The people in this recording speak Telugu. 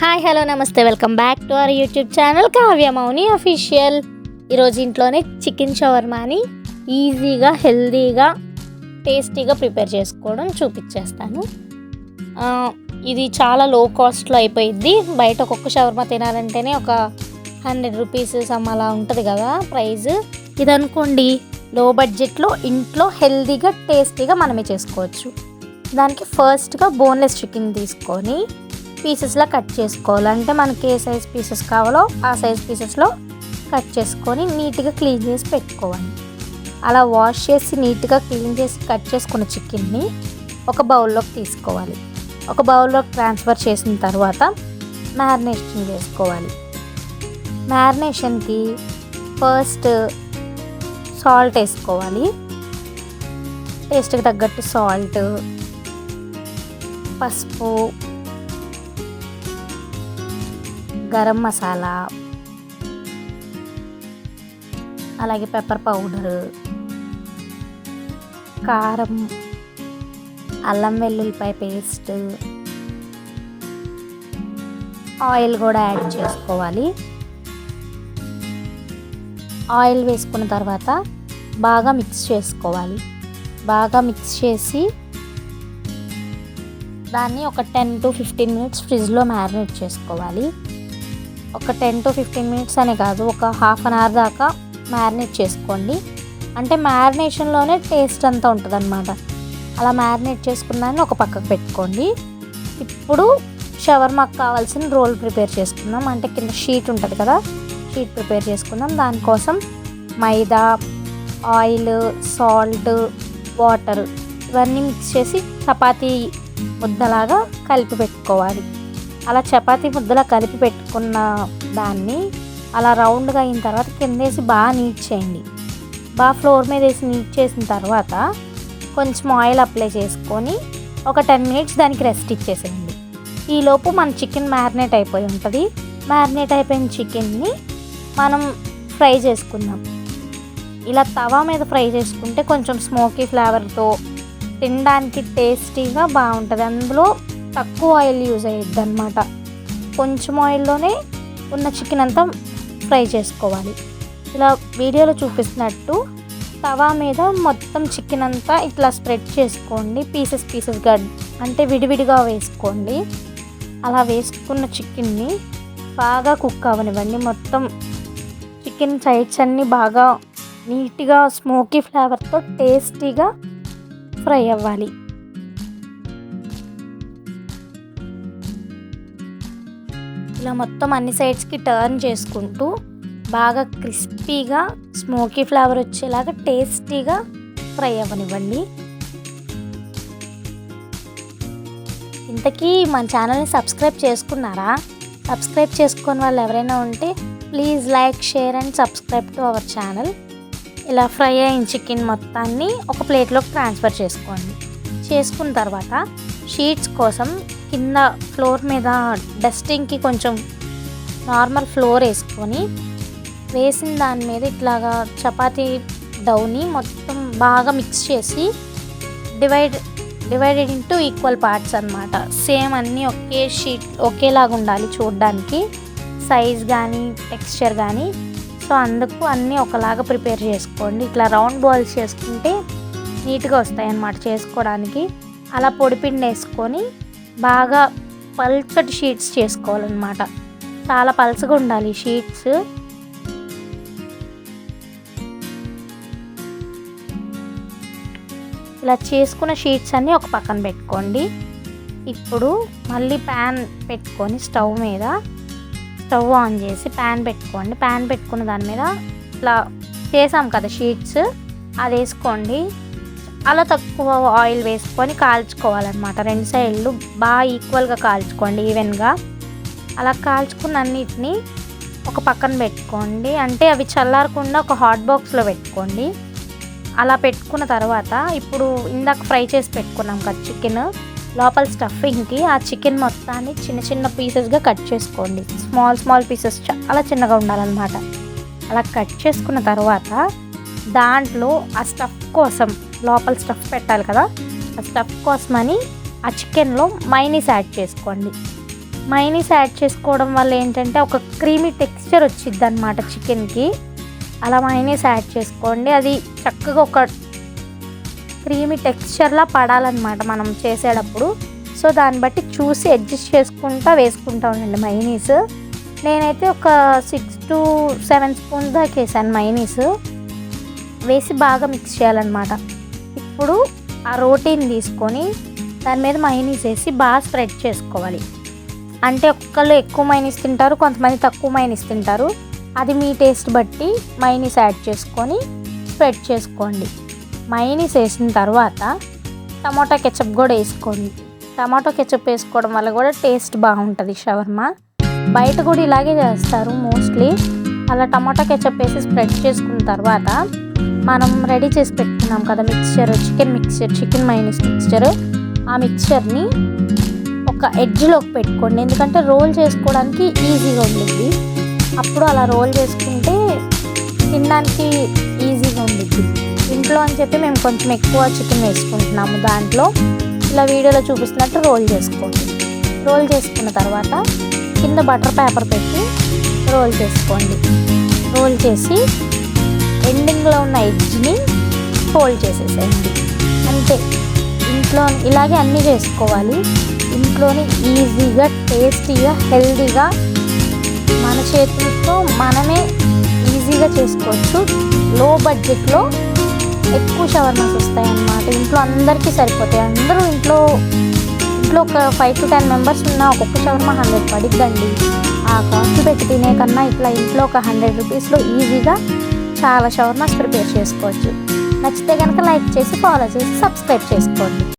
హాయ్ హలో నమస్తే. Welcome back to our YouTube channel Kavyamouni official ఈరోజు ఇంట్లోనే చికెన్ షవర్మాని ఈజీగా హెల్దీగా టేస్టీగా ప్రిపేర్ చేసుకోవడం చూపించేస్తాను. ఇది చాలా లో కాస్ట్లో అయిపోయింది. బయట ఒక్కొక్క షవర్మా తినాలంటేనే ఒక హండ్రెడ్ రూపీస్ సమ్ అలా ఉంటుంది కదా ప్రైస్ ఇది అనుకోండి లో బడ్జెట్లో ఇంట్లో హెల్దీగా టేస్టీగా మనమే చేసుకోవచ్చు. దానికి ఫస్ట్గా బోన్లెస్ చికెన్ తీసుకొని పీసెస్లా కట్ చేసుకోవాలి. అంటే మనకి ఏ సైజ్ పీసెస్ కావాలో ఆ సైజ్ పీసెస్లో కట్ చేసుకొని నీట్గా క్లీన్ చేసి పెట్టుకోవాలి. అలా వాష్ చేసి నీట్గా క్లీన్ చేసి కట్ చేసుకున్న చికెన్ని ఒక బౌల్లోకి తీసుకోవాలి. ఒక బౌల్లోకి ట్రాన్స్ఫర్ చేసిన తర్వాత మ్యారినేషన్ చేసుకోవాలి. మ్యారినేషన్కి ఫస్ట్ సాల్ట్ వేసుకోవాలి. టేస్ట్కి తగ్గట్టు సాల్ట్ పసుపు గరం మసాలా అలాగే పెప్పర్ పౌడరు కారం అల్లం వెల్లుల్లిపాయ పేస్ట్ ఆయిల్ కూడా యాడ్ చేసుకోవాలి. ఆయిల్ వేసుకున్న తర్వాత బాగా మిక్స్ చేసుకోవాలి. బాగా మిక్స్ చేసి దాన్ని ఒక టెన్ టు ఫిఫ్టీన్ మినిట్స్ ఫ్రిడ్జ్లో మ్యారినేట్ చేసుకోవాలి. ఒక టెన్ టు ఫిఫ్టీన్ మినిట్స్ అనే కాదు ఒక హాఫ్ అన్ అవర్ దాకా మ్యారినేట్ చేసుకోండి. అంటే మ్యారినేషన్లోనే టేస్ట్ అంతా ఉంటుంది అనమాట అలా మ్యారినేట్ చేసుకున్నాను ఒక పక్కకు పెట్టుకోండి. ఇప్పుడు షవర్మాకు కావాల్సిన రోల్ ప్రిపేర్ చేసుకుందాం. అంటే కింద షీట్ ఉంటుంది కదా షీట్ ప్రిపేర్ చేసుకుందాం. దానికోసం మైదా ఆయిల్ సాల్ట్ వాటర్ ఇవన్నీ మిక్స్ చేసి చపాతీ ముద్దలాగా కలిపి పెట్టుకోవాలి. అలా చపాతీ ముద్దలా కలిపి పెట్టుకున్న దాన్ని అలా రౌండ్గా అయిన తర్వాత కింద వేసి బాగా నీట్ చేయండి. బాగా ఫ్లోర్ మీద వేసి నీట్ చేసిన తర్వాత కొంచెం ఆయిల్ అప్లై చేసుకొని ఒక టెన్ మినిట్స్ దానికి రెస్ట్ ఇచ్చేసేయండి. ఈలోపు మన చికెన్ మ్యారినేట్ అయిపోయి ఉంటుంది. మ్యారినేట్ అయిపోయిన చికెన్ని మనం ఫ్రై చేసుకుందాం. ఇలా తవా మీద ఫ్రై చేసుకుంటే కొంచెం స్మోకీ ఫ్లేవర్తో తినడానికి టేస్టీగా బాగుంటుంది. అందులో తక్కువ ఆయిల్ యూజ్ అయ్యిద్ది అనమాట కొంచెం ఆయిల్లోనే ఉన్న చికెన్ అంతా ఫ్రై చేసుకోవాలి. ఇలా వీడియోలో చూపిస్తున్నట్టు తవా మీద మొత్తం చికెన్ అంతా ఇట్లా స్ప్రెడ్ చేసుకోండి. పీసెస్ పీసెస్గా అంటే విడివిడిగా వేసుకోండి. అలా వేసుకున్న చికెన్ని బాగా కుక్ అవనివ్వండి. మొత్తం చికెన్ సైడ్స్ అన్నీ బాగా నీట్గా స్మోకీ ఫ్లేవర్తో టేస్టీగా ఫ్రై అవ్వాలి. ఇలా మొత్తం అన్ని సైడ్స్కి టర్న్ చేసుకుంటూ బాగా క్రిస్పీగా స్మోకీ ఫ్లేవర్ వచ్చేలాగా టేస్టీగా ఫ్రై అవ్వనివ్వండి. ఇంతకీ మన ఛానల్ని సబ్స్క్రైబ్ చేసుకున్నారా? సబ్స్క్రైబ్ చేసుకుని వాళ్ళు ఎవరైనా ఉంటే please like share and subscribe to our channel ఇలా ఫ్రై అయిన చికెన్ మొత్తాన్ని ఒక ప్లేట్లోకి ట్రాన్స్ఫర్ చేసుకోండి. చేసుకున్న తర్వాత షీట్స్ కోసం కింద ఫ్లోర్ మీద డస్టింగ్కి కొంచెం నార్మల్ ఫ్లోర్ వేసుకొని వేసిన దాని మీద ఇట్లాగా చపాతీ డౌని మొత్తం బాగా మిక్స్ చేసి divide divided into equal parts అనమాట సేమ్ అన్నీ ఒకే షీట్ ఒకేలాగా ఉండాలి చూడడానికి సైజ్ కానీ టెక్స్చర్ కానీ సో అందుకు అన్నీ ఒకలాగా ప్రిపేర్ చేసుకోండి. ఇట్లా రౌండ్ బాల్స్ చేసుకుంటే నీట్గా వస్తాయి అన్నమాట చేసుకోవడానికి. అలా పొడిపిండి వేసుకొని బాగా పల్చటి షీట్స్ చేసుకోవాలన్నమాట. చాలా పలచగా ఉండాలి షీట్స్. ఇలా చేసుకున్న షీట్స్ అన్నీ ఒక పక్కన పెట్టుకోండి. ఇప్పుడు మళ్ళీ ప్యాన్ పెట్టుకొని స్టవ్ మీద స్టవ్ ఆన్ చేసి ప్యాన్ పెట్టుకోండి. ప్యాన్ పెట్టుకున్న దాని మీద ఇట్లా చేసాం కదా షీట్స్. అది వేసుకోండి. అలా తక్కువ ఆయిల్ వేసుకొని కాల్చుకోవాలన్నమాట. రెండు సైడ్లు బాగా ఈక్వల్గా కాల్చుకోండి ఈవెన్గా. అలా కాల్చుకున్న అన్నిటిని ఒక పక్కన పెట్టుకోండి. అంటే అవి చల్లారకుండా ఒక హాట్ బాక్స్లో పెట్టుకోండి. అలా పెట్టుకున్న తర్వాత ఇప్పుడు ఇందాక ఫ్రై చేసి పెట్టుకున్నాం కదా చికెన్ లోపల స్టఫింగ్కి ఆ చికెన్ మొత్తాన్ని చిన్న చిన్న పీసెస్గా కట్ చేసుకోండి. స్మాల్ స్మాల్ పీసెస్ చాలా చిన్నగా ఉండాలన్నమాట. అలా కట్ చేసుకున్న తర్వాత దాంట్లో ఆ స్టఫ్ కోసం లోపల స్టఫ్ పెట్టాలి కదా? ఆ స్టఫ్ కోసమని ఆ చికెన్లో మైనీస్ యాడ్ చేసుకోండి. మైనీస్ యాడ్ చేసుకోవడం వల్ల ఏంటంటే ఒక క్రీమీ టెక్స్చర్ వచ్చింది అనమాట చికెన్కి అలా మైనీస్ యాడ్ చేసుకోండి. అది చక్కగా ఒక క్రీమీ టెక్స్చర్లా పడాలన్నమాట మనం చేసేటప్పుడు. సో దాన్ని బట్టి చూసి అడ్జస్ట్ చేసుకుంటా వేసుకుంటా ఉండండి మైనీస్ నేనైతే ఒక సిక్స్ టు సెవెన్ స్పూన్ దాకా వేసాను మైనీస్ వేసి బాగా మిక్స్ చేయాలన్నమాట. ఇప్పుడు ఆ రోటీని తీసుకొని దాని మీద మైనీస్ వేసి బాగా స్ప్రెడ్ చేసుకోవాలి. అంటే ఒక్కళ్ళు ఎక్కువ మైనీస్ తింటారు కొంతమంది తక్కువ మైనీస్ తింటారు. అది మీ టేస్ట్ బట్టి మైనీస్ యాడ్ చేసుకొని స్ప్రెడ్ చేసుకోండి. మైనీస్ వేసిన తర్వాత టమాటా కెచప్ కూడా వేసుకోండి. టమాటో కెచప్ వేసుకోవడం వల్ల కూడా టేస్ట్ బాగుంటుంది షవర్మా. బయట కూడా ఇలాగే చేస్తారు మోస్ట్లీ అలా టమాటా కెచప్ వేసి స్ప్రెడ్ చేసుకున్న తర్వాత మనం రెడీ చేసి పెట్టుకున్నాం కదా mixture chicken mixture chicken mayonnaise mixture ఆ మిక్స్చర్ని ఒక ఎడ్జ్లోకి పెట్టుకోండి. ఎందుకంటే రోల్ చేసుకోవడానికి ఈజీగా ఉండిద్ది. అప్పుడు అలా రోల్ చేసుకుంటే తినడానికి ఈజీగా ఉండిద్ది. ఇంట్లో అని చెప్పి మేము కొంచెం ఎక్కువ చికెన్ వేసుకుంటున్నాము దాంట్లో. ఇలా వీడియోలో చూపిస్తున్నట్టు రోల్ చేసుకోండి. రోల్ చేసుకున్న తర్వాత కింద బటర్ పేపర్ పెట్టి రోల్ చేసుకోండి. రోల్ చేసి ఎండింగ్లో ఉన్న ఎడ్జ్ని ఫోల్డ్ చేసేసేయండి. అంతే. ఇంట్లో ఇలాగే అన్నీ చేసుకోవాలి. ఇంట్లోని ఈజీగా టేస్టీగా హెల్దీగా మన చేతులతో మనమే ఈజీగా చేసుకోవచ్చు. లో బడ్జెట్లో ఎక్కువ షవర్మాస్ వస్తాయి అన్నమాట ఇంట్లో అందరికీ సరిపోతాయి. అందరూ ఇంట్లో ఇంట్లో ఒక ఫైవ్ టు టెన్ మెంబర్స్ ఉన్న ఒక్కొక్క షవర్మా హండ్రెడ్ పడిద్దండి. ఆ కాస్ట్ పెట్టి తినే కన్నా ఇట్లా ఇంట్లో ఒక హండ్రెడ్ రూపీస్లో ఈజీగా చాలా షవర్మాస్ ప్రిపేర్ చేసుకోవచ్చు. నచ్చితే కనుక లైక్ చేసి ఫాలో చేసి సబ్స్క్రైబ్ చేసుకోండి.